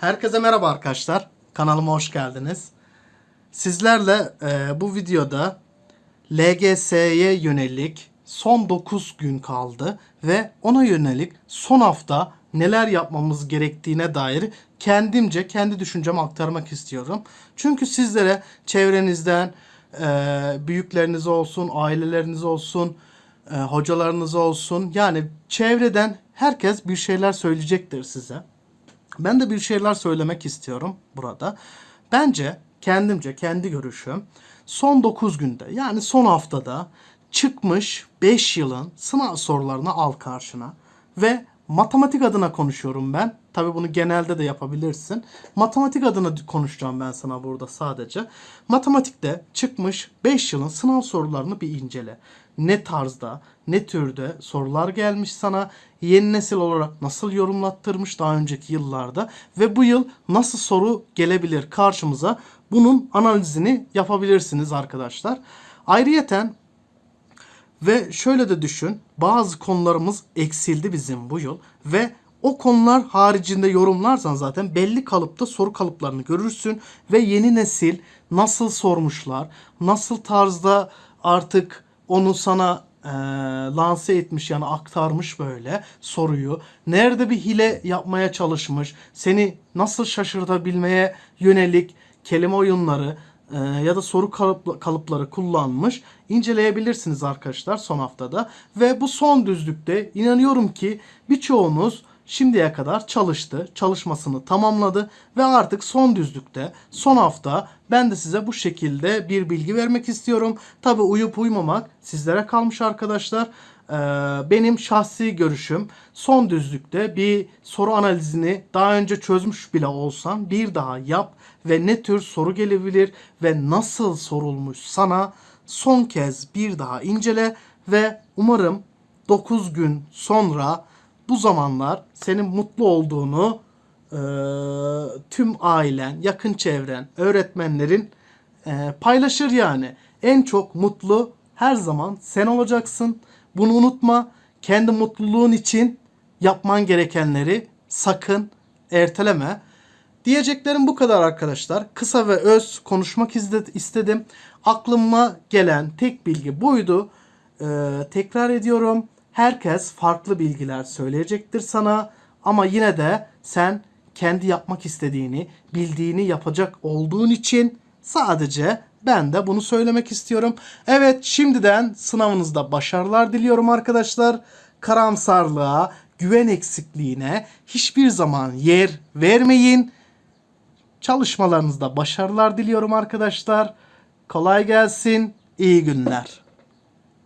Herkese merhaba arkadaşlar. Kanalıma hoş geldiniz. Sizlerle e, bu videoda LGS'ye yönelik son 9 gün kaldı ve ona yönelik son hafta neler yapmamız gerektiğine dair kendimce kendi düşüncemi aktarmak istiyorum. Çünkü sizlere çevrenizden e, büyükleriniz olsun, aileleriniz olsun, e, hocalarınız olsun yani çevreden herkes bir şeyler söyleyecektir size. Ben de bir şeyler söylemek istiyorum burada. Bence kendimce kendi görüşüm son 9 günde yani son haftada çıkmış 5 yılın sınav sorularını al karşına ve matematik adına konuşuyorum ben. Tabi bunu genelde de yapabilirsin. Matematik adına konuşacağım ben sana burada sadece. Matematikte çıkmış 5 yılın sınav sorularını bir incele. Ne tarzda, ne türde sorular gelmiş sana, yeni nesil olarak nasıl yorumlattırmış daha önceki yıllarda ve bu yıl nasıl soru gelebilir karşımıza bunun analizini yapabilirsiniz arkadaşlar. Ayrıyeten ve şöyle de düşün. Bazı konularımız eksildi bizim bu yıl ve o konular haricinde yorumlarsan zaten belli kalıpta soru kalıplarını görürsün ve yeni nesil nasıl sormuşlar, nasıl tarzda artık onu sana e, lanse etmiş yani aktarmış böyle soruyu. Nerede bir hile yapmaya çalışmış, seni nasıl şaşırtabilmeye yönelik kelime oyunları, ya da soru kalıp- kalıpları kullanmış inceleyebilirsiniz arkadaşlar son haftada. Ve bu son düzlükte inanıyorum ki birçoğunuz şimdiye kadar çalıştı, çalışmasını tamamladı ve artık son düzlükte son hafta ben de size bu şekilde bir bilgi vermek istiyorum. Tabi uyup uymamak sizlere kalmış arkadaşlar. Ee, benim şahsi görüşüm son düzlükte bir soru analizini daha önce çözmüş bile olsan bir daha yap ve ne tür soru gelebilir ve nasıl sorulmuş sana son kez bir daha incele ve umarım 9 gün sonra bu zamanlar senin mutlu olduğunu e, tüm ailen, yakın çevren, öğretmenlerin e, paylaşır yani. En çok mutlu her zaman sen olacaksın. Bunu unutma. Kendi mutluluğun için yapman gerekenleri sakın erteleme. Diyeceklerim bu kadar arkadaşlar. Kısa ve öz konuşmak istedim. Aklıma gelen tek bilgi buydu. Ee, tekrar ediyorum. Herkes farklı bilgiler söyleyecektir sana. Ama yine de sen kendi yapmak istediğini, bildiğini yapacak olduğun için sadece ben de bunu söylemek istiyorum. Evet şimdiden sınavınızda başarılar diliyorum arkadaşlar. Karamsarlığa, güven eksikliğine hiçbir zaman yer vermeyin. Çalışmalarınızda başarılar diliyorum arkadaşlar. Kolay gelsin. İyi günler.